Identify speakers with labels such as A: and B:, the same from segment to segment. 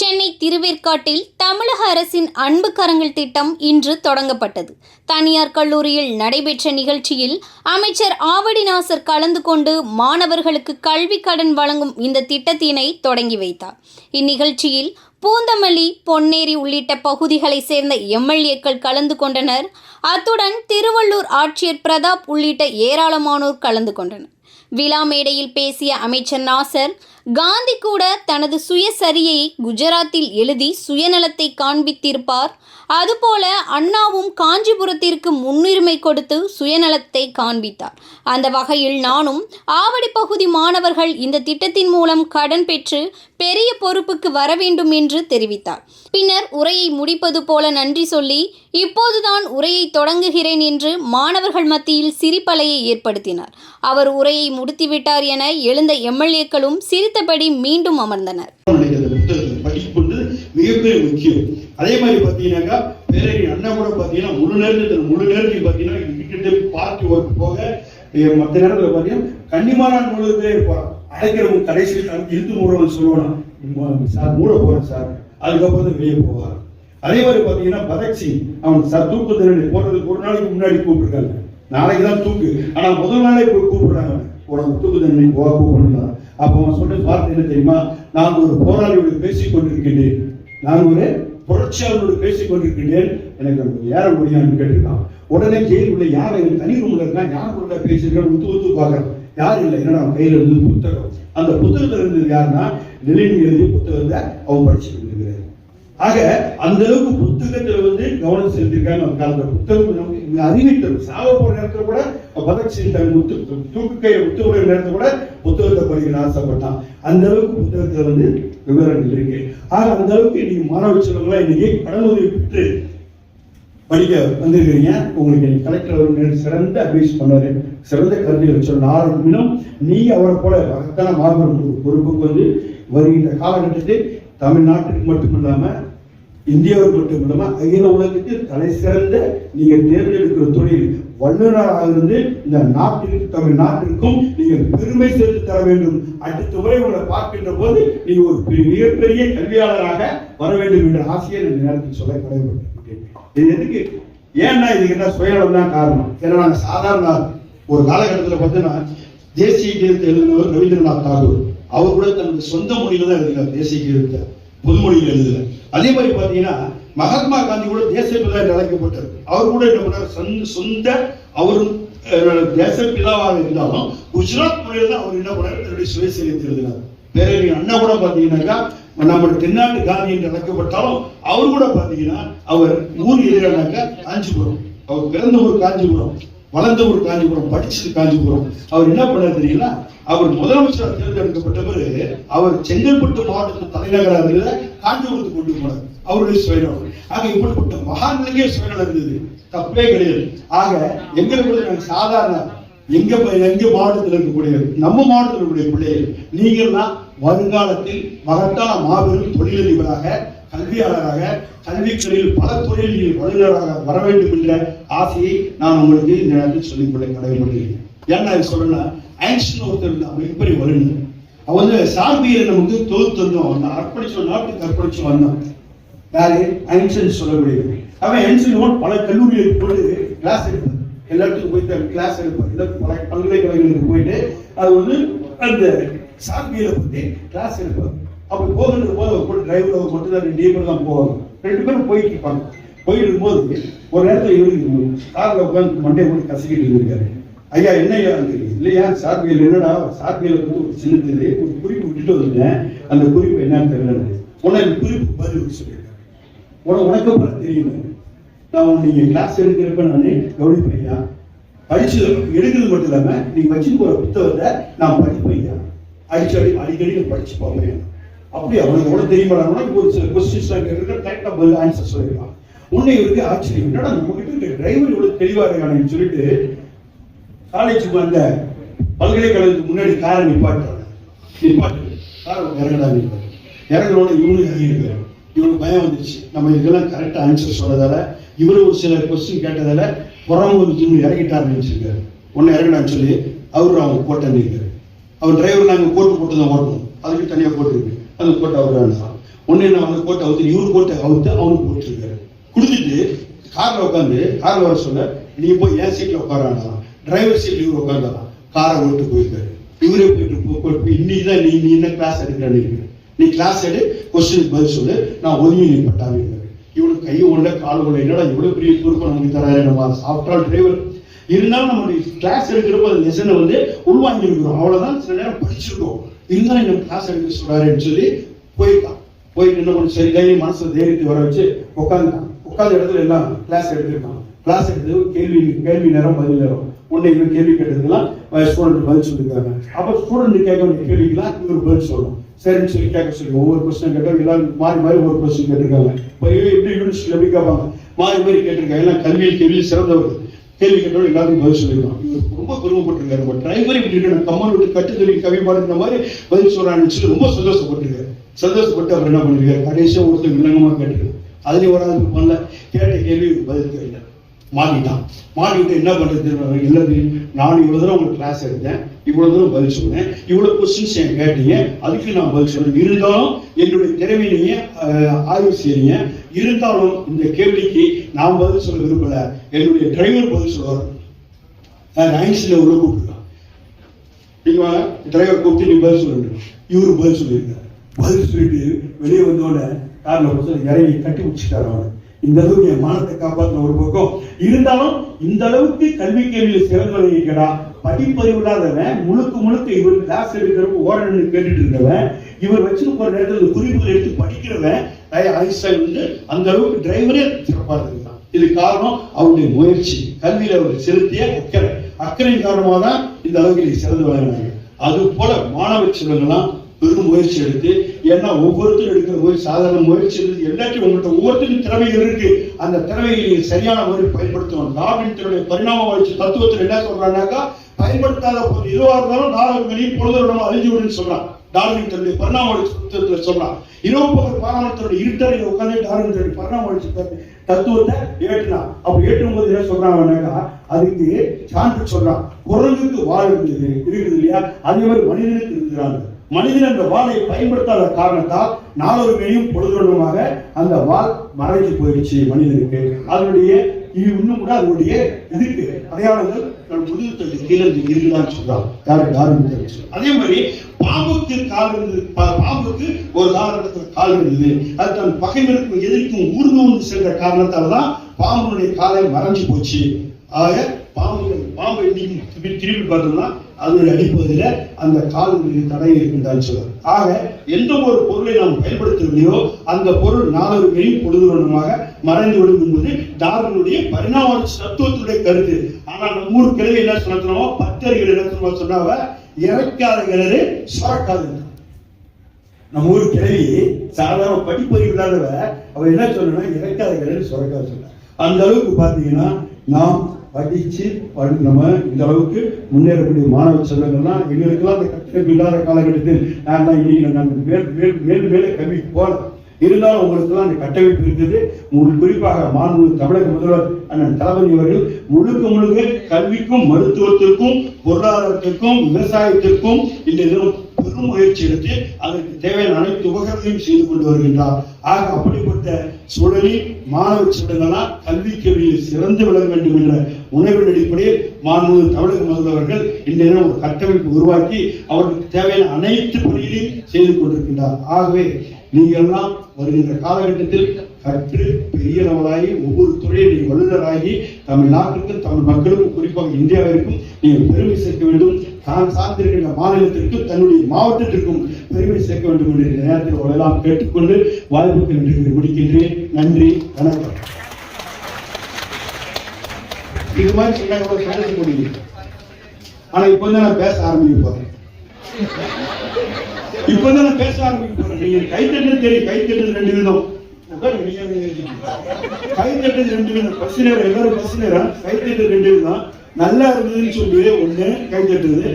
A: சென்னை திருவேற்காட்டில் தமிழக அரசின் அன்பு கரங்கள் திட்டம் இன்று தொடங்கப்பட்டது. தனியார் கல்லூரியில் நடைபெற்ற நிகழ்ச்சியில் அமைச்சர் ஆவடி நாசர் கலந்து கொண்டு மாணவர்களுக்கு கல்வி கடன் வழங்கும் இந்த திட்டத்தினை தொடங்கி வைத்தார். இந்நிகழ்ச்சியில் பூந்தமல்லி பொன்னேரி உள்ளிட்ட பகுதிகளைச் சேர்ந்த எம்எல்ஏக்கள் கலந்து கொண்டனர். அத்துடன் திருவள்ளூர் ஆட்சியர் பிரதாப் உள்ளிட்ட ஏராளமானோர் கலந்து கொண்டனர். விழா மேடையில் பேசிய அமைச்சர் நாசர் காந்தி கூட தனது சுயசரியை குஜராத்தில் எழுதி சுயநலத்தை காண்பித்திருப்பார். அதுபோல அண்ணாவும் காஞ்சிபுரத்திற்கு முன்னுரிமை கொடுத்து சுயநலத்தை காண்பித்தார். அந்த வகையில் நானும் ஆவடி பகுதி மாணவர்கள் இந்த திட்டத்தின் மூலம் கடன் பெற்று பெரிய பொறுப்புக்கு வர வேண்டும் என்று தெரிவித்தார். பின்னர் உரையை முடிப்பது போல நன்றி சொல்லி இப்போதுதான் உரையை தொடங்குகிறேன் என்று மாணவர்கள் மத்தியில் சிரிப்பலையை ஏற்படுத்தினார். அவர் உரையை முடித்துவிட்டார் என எழுந்த எம்எல்ஏக்களும் சிரித்த அடுத்தபடி மீண்டும் அமர்ந்தனர்.
B: மிகப்பெரிய முக்கியம். அதே மாதிரி பார்த்தீங்கன்னாக்கா பேரறி அண்ணா கூட பார்த்தீங்கன்னா முழு நேரத்தில் முழு நேரத்தில் பார்த்தீங்கன்னா கிட்ட பார்ட்டி ஒர்க் போக eh, மற்ற நேரத்தில் பார்த்தீங்கன்னா கன்னிமாரான் முழுவதே இருப்பான் அடைக்கிறவங்க கடைசியில் இழுத்து மூடுறவன் சொல்லுவான் சார் மூட போறேன் சார். அதுக்கப்புறம் தான் வெளியே போவார். அதே மாதிரி பார்த்தீங்கன்னா பதக் சிங் அவன் சார் தூக்கு தண்டனை போடுறதுக்கு ஒரு நாளைக்கு முன்னாடி கூப்பிட்டுருக்காங்க. நாளைக்கு தான் தூக்கு. ஆனா முதல் நாளே போய் கூப்பிடுறாங்க உனக்கு தூக்கு தண்டனை போக கூப்பிடலாம் அப்போ அவன் சொன்ன வார்த்தை என்ன தெரியுமா? நான் ஒரு போராளியோடு பேசிக் கொண்டிருக்கின்றேன். நான் ஒரு புரட்சியாளரோடு பேசிக் கொண்டிருக்கின்றேன். எனக்கு அது ஏற முடியாதுன்னு கேட்டிருக்கான். உடனே ஜெயிலுக்குள்ள யார்? எனக்கு தனி ரூம்ல இருக்கா? யார் கூட பேசியிருக்கான் ஒத்து ஒத்து பார்க்கறேன். யார் இல்லை? என்னடா அவன் கையில இருந்தது புத்தகம்? அந்த புத்தகத்துல இருந்தது யாருன்னா லெனின் எழுதிய புத்தகத்தை அவன் படிச்சுட்டு இருக்கிறார் ஆக அந்த அளவுக்கு புத்தகத்துல வந்து கவனம் செலுத்திருக்காங்க அந்த புத்தகம் நமக்கு இங்க அறிவை தரும் சாவ போற நேரத்துல கூட பகத்சிங் தன் முத்து தூக்கு கையை முத்து விடுற நேரத்துல கூட புத்தகத்தை படிக்கணும்னு ஆசைப்பட்டான் அந்த அளவுக்கு புத்தகத்துல வந்து விவரங்கள் இருக்கு. ஆக அந்த அளவுக்கு இன்னைக்கு மாணவ செல்வங்களா இன்னைக்கு கடன் உதவி பெற்று படிக்க வந்திருக்கிறீங்க. உங்களுக்கு இன்னைக்கு கலெக்டர் அவர் சிறந்த அட்வைஸ் பண்ணாரு சிறந்த கருத்துக்கள் சொன்ன நாலு நிமிடம் நீ அவரை போல மகத்தான மாபெரும் பொறுப்புக்கு வந்து வருகின்ற காலகட்டத்தில் தமிழ்நாட்டுக்கு மட்டுமில்லாம இந்தியாவுக்கு மட்டுமில்லாம அகில உலகத்தில் தலை சிறந்த நீங்க தேர்ந்தெடுக்கிற தொழில் வல்லுநராக இருந்து இந்த நாட்டிற்கு தமிழ் நாட்டிற்கும் நீங்கள் பெருமை சேர்த்து தர வேண்டும். அடுத்த முறை உங்களை பார்க்கின்ற போது நீங்க ஒரு மிகப்பெரிய கல்வியாளராக வர வேண்டும் என்ற ஆசையை இந்த நேரத்தில் சொல்ல கடமைப்பட்டிருக்கிறேன். இது எதுக்கு? ஏன்னா இதுக்கு என்ன சுயநலம் தான் காரணம். ஏன்னா நாங்க சாதாரண ஒரு காலகட்டத்தில் பார்த்தீங்கன்னா தேசிய கீதத்தை எழுதினவர் ரவீந்திரநாத் தாகூர். அவர் கூட தனது சொந்த மொழியில தான் எழுதினார் தேசிய கீதத்தை பொதுமொழியில் எழுதல. அதே மாதிரி பார்த்தீங்கன்னா மகாத்மா காந்தி கூட தேசப்பிதா என்று அழைக்கப்பட்டார் அவர் கூட என்ன பண்ணார்? சொந்த சொந்த அவரும் அஹ், தேசப்பிதாவாக இருந்தாலும் குஜராத் மொழியில் தான் அவர் என்ன பண்ணார்? தன்னுடைய சுயசரித்தை எழுதினார் பேரறிஞர் அண்ணா கூட பார்த்தீங்கன்னாக்கா நம்ம தென்னாட்டு காந்தி என்று அழைக்கப்பட்டாலும் அவர் கூட பார்த்தீங்கன்னா அவர் ஊர் எதிரானாக்கா காஞ்சிபுரம். அவர் பிறந்த ஊர் காஞ்சிபுரம் வளர்ந்த ஊர் காஞ்சிபுரம் படிச்சது காஞ்சிபுரம். அவர் என்ன பண்ணார் தெரியுங்களா? அவர் முதலமைச்சராக தேர்ந்தெடுக்கப்பட்ட பிறகு அவர் செங்கல்பட்டு மாவட்டத்தின் தலைநகராக இருந்த காஞ்சிபுரத்துக்கு கொண்டு போனார் அவருடைய சுயநலம். ஆக இப்படிப்பட்ட மகான்களுக்கே சுயநலம் இருந்தது. தப்பே கிடையாது. ஆக எங்களுக்கு கூட நாங்கள் சாதாரண எங்க எங்க மாவட்டத்தில் இருக்கக்கூடிய நம்ம மாவட்டத்தில் இருக்கக்கூடிய பிள்ளைகள் நீங்கள்லாம் வருங்காலத்தில் மகத்தான மாபெரும் தொழிலதிபராக கல்வியாளராக கல்வித்துறையில் பல தொழில்களில் வல்லுநராக வர வேண்டும் என்ற ஆசையை நான் உங்களுக்கு இந்த நேரத்தில் சொல்லிக்கொள்ள கடமைப்படுகிறேன். ஏன்னா இது சொல்லணும்னா ஐன்ஸ்டின் ஒருத்தர் இருந்தான், மிகப்பெரிய வல்லுநர். அவன் வந்து சார்பியரை நமக்கு தொகுத்து வந்தோம் அவன் அர்ப்பணிச்சு நாட்டுக்கு அர்ப்பணிச்சு வந்தான் யாரு? ஐன்சன் சொல்லக்கூடியது அவன் ஐன்சன் பல கல்லூரிகளுக்கு போயிட்டு கிளாஸ் எடுப்பான் எல்லாத்துக்கும் போயிட்டு கிளாஸ் எடுப்பான் எல்லா பல பல்கலைக்கழகங்களுக்கு போயிட்டு அது வந்து அந்த சார்பியலை பத்தி கிளாஸ் எடுப்பான் அப்படி போகிறது போது அவர் கூட டிரைவர் மட்டும் தான் ரெண்டு பேர் தான் போவாங்க. ரெண்டு பேரும் போயிட்டு இருப்பாங்க. போயிட்டு இருக்கும்போது ஒரு நேரத்தில் இவருக்கு காரில் உட்காந்து மண்டே போட்டு கசக்கிட்டு இருக்காரு ஐயா என்ன தெரியும் இல்லையா? சார்பியல் என்னடா? சார்பியல் வந்து ஒரு சின்னது ஒரு குறிப்பு விட்டுட்டு வந்தேன். அந்த குறிப்பு என்னன்னு தெரியல. உனக்கு குறிப்பு பதில் சொல்லியிருக்காங்க உனக்கு உனக்கு அப்புறம் தெரியும். நான் நீங்க கிளாஸ் எடுக்கிறப்ப நான் கவனிப்பையா படிச்சு எடுக்கிறது மட்டும் இல்லாம நீ வச்சு போற புத்தகத்தை நான் படிப்பையா அடிச்சடி அடிக்கடி அடிக்கடி நான் படிச்சு பார்ப்பேன் அப்படி அவனுக்கு கூட தெரியுமா? ஒரு சில கொஸ்டின்ஸ் கேட்க கரெக்டா பதில் ஆன்சர் சொல்லிடலாம். உன்னை இவருக்கு ஆச்சரியம். என்னடா நம்ம கிட்ட இருக்க டிரைவர் இவ்வளவு தெளிவா இருக்கானு சொல்லிட்டு காலேஜுக்கு வந்த பல்கலைக்கழகத்துக்கு முன்னாடி காரை நிப்பாட்டுறாங்க. நிப்பாட்டு காரை இறங்கடா நிப்பாட்டு இறங்குறோட இவனுக்கு அறியிருக்காரு இவனுக்கு பயம் வந்துச்சு நம்ம இதெல்லாம் கரெக்டாக ஆன்சர் சொன்னதால இவரு ஒரு சில கொஸ்டின் கேட்டதால புறம் ஒரு ஜிம் இறங்கிட்டாருன்னு நினைச்சிருக்காரு. ஒன்னு இறங்கினான்னு சொல்லி அவரு அவங்க கோட்டை நிற்கிறாரு அவர் டிரைவர் நாங்கள் கோட்டு போட்டு தான் ஓட்டணும். அதுக்கு தனியாக போட்டுருக்கு அது அந்த கோட்டை அவர் அனுப்பலாம் நான் வந்து கோட்டை அவுத்து இவரு கோட்டை அவுத்து அவனுக்கு போட்டுருக்காரு கொடுத்துட்டு காரில் உட்காந்து காரில் வர சொல்ல நீ போய் என் சீட்டில் உட்காரானா டிரைவர் சீட்ல இவர் உட்காந்தாராம் காரை ஓட்டு போயிருக்காரு. இவரே போயிட்டு இன்னைக்கு தான் நீ நீ என்ன கிளாஸ் எடுக்கிறான்னு நீ கிளாஸ் எடு கொஸ்டினுக்கு பதில் சொல்லு நான் ஒதுங்கி நீ இவனுக்கு கை உள்ள கால் ஒன்று என்னடா இவ்வளோ பெரிய பொறுப்பு நமக்கு தராரு நம்ம சாஃப்ட்வேர் டிரைவர் இருந்தாலும் நம்மளுடைய கிளாஸ் எடுக்கிறப்ப அந்த லெசனை வந்து உள்வாங்கி இருக்கிறோம். சில நேரம் படிச்சிருக்கோம். இருந்தாலும் நம்ம கிளாஸ் எடுக்க சொல்கிறாருன்னு சொல்லி போயிருக்கான். போயிட்டு என்ன பண்ணி சரி தைரியம் மனசில் தைரியத்தை வர வச்சு உட்காந்துட்டான் உட்காந்த இடத்துல எல்லாம் கிளாஸ் எடுத்திருக்கான். கிளாஸ் எடுத்து கேள்வி கேள்வி நேரம் பதில் நேரம். உன்னை இவன் கேள்வி கேட்டதுக்கெல்லாம் ஸ்டூடெண்ட் பதில் சொல்லியிருக்காங்க அப்போ ஸ்டூடெண்ட் கேட்க வேண்டிய கேள்விக்கெல்லாம் இவர் பதில் சொல்லணும். சரின்னு சொல்லி கேட்க சொல்லி ஒவ்வொரு கொஸ்டின் கேட்டால் எல்லாரும் மாறி மாறி ஒவ்வொரு கொஸ்டின் கேட்டிருக்காங்க. இப்போ எப்படி யூனிவர்சிட்டியில் எப்படி கேட்பாங்க மாறி மாறி கேட்டிருக்காங்க. எல்லாம் கல்வியில் கேள்வி சிறந்தவர் கேள்வி கேட்டவங்க எல்லாரும் பதில் சொல்லிருக்காங்க. இவர் ரொம்ப பெருமைப்பட்டிருக்காரு. நம்ம டிரைவர் இப்படி இருக்கணும் கம்மல் விட்டு கட்டு சொல்லி கவி பாடுற மாதிரி பதில் சொல்கிறான்னு சொல்லி ரொம்ப சந்தோஷப்பட்டிருக்காரு. சந்தோஷப்பட்டு அவர் என்ன பண்ணிருக்காரு? கடைசியாக ஒருத்தர் விலங்கமா கேட்டிருக்காரு. அதுலேயும் ஒரு ஆளுக்கு பண்ணல. கேட்ட கேள்வி பதில் தெரியல மாறிட்டான் மாறிட்டு என்ன பண்ணுறது இல்லது நான் இவ்வளோ தூரம் உங்களுக்கு கிளாஸ் எடுத்தேன். இவ்வளோ தூரம் பதில் சொன்னேன். இவ்வளோ கொஸ்டின்ஸ் என் கேட்டீங்க. அதுக்கு நான் பதில் சொன்னேன். இருந்தாலும் என்னுடைய திறமையை ஆய்வு செய்றீங்க இருந்தாலும் இந்த கேள்விக்கு நான் பதில் சொல்ல விரும்பல. என்னுடைய டிரைவர் பதில் சொல்லுவார். ரைன்ஸில் உள்ள கூப்பிட்டுருக்கான் நீங்கள் டிரைவர் கூப்பிட்டு நீ பதில் சொல்லுங்க இவரு பதில் சொல்லியிருக்காரு. பதில் சொல்லிட்டு வெளியே வந்தோடனே காரில் இறங்கி கட்டி முடிச்சுட்டார் அவனை இந்த அளவுக்கு என் மானத்தை காப்பாற்றின ஒரு பக்கம். இருந்தாலும் இந்த அளவுக்கு கல்வி கேள்வியில் சிறந்து விளங்கிக்கடா படிப்பறிவு இல்லாதவன் முழுக்க முழுக்க இவர் கிளாஸ் எடுக்கிறப்ப ஓரணுன்னு கேட்டுட்டு இருந்தவன் இவர் வச்சுட்டு போற நேரத்தில் குறிப்புகள் எடுத்து படிக்கிறவன் ஐ- ஐன்ஸ்டைன் வந்து அந்த அளவுக்கு டிரைவரே சிறப்பாக இருந்தான் இது காரணம் அவருடைய முயற்சி. கல்வியில் அவர் செலுத்திய அக்கறை. அக்கறையின் காரணமாக தான் இந்த அளவுக்கு சிறந்து விளங்கினாங்க அது போல மாணவ செல்வங்கள்லாம் பெரும் முயற்சி எடுத்து ஏன்னா ஒவ்வொருத்தரும் எடுக்கிற முயற்சி சாதாரண முயற்சி எடுத்து எல்லாத்தையும் உங்கள்கிட்ட ஒவ்வொருத்தரும் திறமைகள் இருக்கு. அந்த திறமையை நீங்க சரியான முறையில் பயன்படுத்தணும். டார்வின் தன்னுடைய பரிணாம வளர்ச்சி தத்துவத்தில் என்ன சொல்றாங்கன்னாக்கா பயன்படுத்தாத போது எதுவாக இருந்தாலும் நாலு மணி பொழுதுடன் அழிஞ்சு விடுன்னு சொல்றான். டார்வின் தன்னுடைய பரிணாம வளர்ச்சி தத்துவத்தில் சொல்றான். இரவு பகல் பாராமணத்தோட இருட்டரை உட்காந்து டார்வின் தன்னுடைய பரிணாம வளர்ச்சி தத்துவத்தை ஏற்றினான். அப்ப ஏற்றும் போது என்ன சொல்றாங்கன்னாக்கா அதுக்கு சான்று சொல்றான். குரங்குக்கு வாழ் இருக்குது இருக்குது இல்லையா? அதே மாதிரி மனிதனுக்கு இருக்கிறாங்க மனிதன் அந்த வாளை பயன்படுத்தாத காரணத்தால் நாலொரு மேலும் பொழுதுமாக அந்த வால் மறைஞ்சு போயிடுச்சு மனிதனுக்கு. அதனுடைய இது இன்னும் கூட அதனுடைய இதுக்கு அடையாளங்கள் நம் முதுகுத்தண்டு கீழே இருக்குதான்னு சொல்றாங்க யாரு யாரும் அதே மாதிரி பாம்புக்கு கால் இருந்தது பாம்புக்கு ஒரு காலகட்டத்தில் கால் இருந்தது அது தன் பகைவருக்கும் எதிர்க்கும் ஊர்ந்து வந்து சென்ற காரணத்தால தான் பாம்புடைய காலை மறைஞ்சு போச்சு. ஆக பாம்பு பாம்பை இன்னைக்கு திருப்பி பார்த்தோம்னா அதனுடைய அடிப்பதில் அந்த கால்களுக்கு தடை இருக்கின்றான்னு சொல்லுவார் ஆக எந்த ஒரு பொருளை நாம் பயன்படுத்தவில்லையோ அந்த பொருள் நாலொரு மெயின் பொழுதுவனமாக மறைந்துவிடும் என்பது டார்வினுடைய பரிணாம தத்துவத்துடைய கருத்து. ஆனால் நம்ம ஊர் கிழவி என்ன சொன்னோம் பத்தறிகள் என்ன சொன்னா சொன்னாவ இறக்காத கிணறு சுரக்காது நம்ம ஊர் கிழவி சாதாரண படிப்பறிவு இல்லாதவ அவ என்ன சொல்லணும்னா இறக்காத கிணறு சுரக்காது சொன்ன அந்த அளவுக்கு பார்த்தீங்கன்னா நாம் படிச்சு படி- நம்ம இந்த அளவுக்கு முன்னேறக்கூடிய மாணவ சங்கங்கள்லாம் எங்களுக்கெல்லாம் அந்த கட்டமைப்பு இல்லாத காலகட்டத்தில் நான் தான் இன்னைக்கு நாங்கள் மேல் மேல் மேலும் மேலே கல்வி போகலாம் இருந்தாலும் உங்களுக்கெல்லாம் அந்த கட்டமைப்பு இருக்குது உங்களுக்கு குறிப்பாக மாண்பு தமிழக முதல்வர் அண்ணன் தளபதி அவர்கள் முழுக்க முழுக்க கல்விக்கும் மருத்துவத்திற்கும் பொருளாதாரத்திற்கும் விவசாயத்திற்கும் இந்த தினம் பெரும் முயற்சி எடுத்து அதற்கு தேவையான அனைத்து உபகரணங்களையும் செய்து கொண்டு வருகின்றார். ஆக அப்படிப்பட்ட சூழலில் மாணவ சூழலா கல்வி கல்வியில் சிறந்து விளங்க வேண்டும் என்ற உணர்வின் அடிப்படையில் மாண்பு தமிழக முதல்வர்கள் இந்த தினம் ஒரு கட்டமைப்பு உருவாக்கி அவர்களுக்கு தேவையான அனைத்து பணிகளையும் செய்து கொண்டிருக்கின்றார். ஆகவே நீங்கெல்லாம் வருகின்ற காலகட்டத்தில் கற்று பெரியவர்களாகி ஒவ்வொரு துறையில் நீங்கள் வல்லுநராகி தமிழ்நாட்டிற்கும் தமிழ் மக்களுக்கும் குறிப்பாக இந்தியாவிற்கும் நீங்கள் பெருமை சேர்க்க வேண்டும். தான் சார்ந்திருக்கின்ற மாநிலத்திற்கும் தன்னுடைய மாவட்டத்திற்கும் பெருமை சேர்க்க வேண்டும் என்று இந்த நேரத்தில் உங்களெல்லாம் கேட்டுக்கொண்டு வாய்ப்புக்கு நன்றி முடிக்கின்றேன். நன்றி வணக்கம். இது மாதிரி சொன்னாங்க கூட முடியும் ஆனா இப்போ வந்து நான் பேச ஆரம்பிக்க போறேன். இப்போ தான் நான் பேச ஆரம்பிக்க நீங்க கை தெரியும் கைத்தட்டது ரெண்டு விதம். கைத்தட்டது ரெண்டு விதம். பஸ் நேரம் எல்லாரும் பஸ் நேரம் கை ரெண்டு விதம். நல்லா இருந்ததுன்னு சொல்லி ஒண்ணு கைத்தட்டுது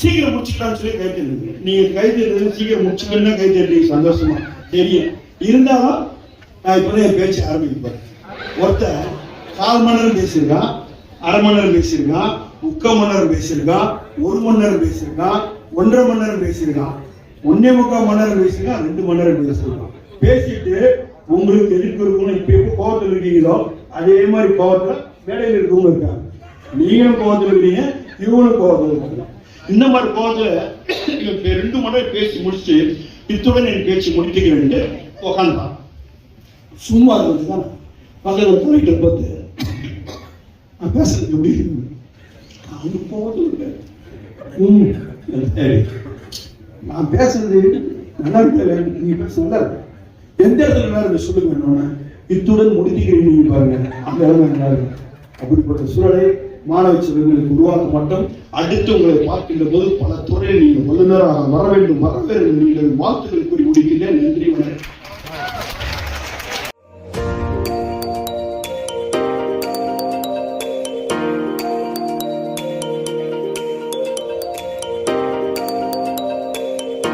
B: சீக்கிரம் முடிச்சுக்கலாம்னு சொல்லி கைத்தட்டுது நீங்க கைத்தட்டுறது சீக்கிரம் முடிச்சுக்கணும்னா கை சந்தோஷமா? தெரியும். இருந்தாலும் நான் இப்பதான் என் பேச்சு ஆரம்பிப்பேன் போறேன். ஒருத்தன் கால் மணி நேரம் பேசியிருக்கான் அரை மணி நேரம் பேசியிருக்கான் முக்கால் மணி நேரம் பேசியிருக்கான் ஒரு மணி நேரம் பேசியிருக்கான் ஒன்றரை மணி நேரம் பேசியிருக்கான். ஒன்னே முக்கால் மணி நேரம் பேசியிருக்கான் ரெண்டு மணி நேரம் பேசியிருக்கான் பேசிட்டு உங்களுக்கு எதிர்ப்பு இருக்கணும் இப்ப எப்போ கோவத்தில் இருக்கீங்களோ அதே மாதிரி கோபத்துல மேடையில் இருக்கவங்க இருக்காங்க. நீங்களும் கோவத்தில் இருக்கீங்க இவங்களும் கோபத்தில் இருக்காங்க. இந்த மாதிரி கோபத்துல இவன் இப்ப ரெண்டு முறை பேசி முடிச்சு இத்துடன் என் பேச்சு முடித்துக்கிறேன் உக்காந்தான் சும்மா இருந்தது தான் பக்கத்தில் போயிட்டு பார்த்து நான் பேசுறது எப்படி? அவனுக்கு கோபத்தில் இருக்காரு சரி. நான் பேசுறது நல்லா இருக்கல நீங்க பேச நல்லா எந்த இடத்துல வேற சொல்லுங்க என்னன்னா இத்துடன் முடித்துக்கிறீங்க நீங்க பாருங்க. அந்த இடம் நல்லா இருக்கும் அப்படிப்பட்ட சூழலை மாணவ செல்வங்களுக்கு உருவாக்க மாட்டோம். அடுத்து உங்களை பார்க்கின்ற போது பல துறையில் நீங்கள் வல்லுநராக வர வேண்டும் வர வேண்டும் நீங்கள் வாழ்த்துக்கள் கூறி முடிக்கின்றேன். நன்றி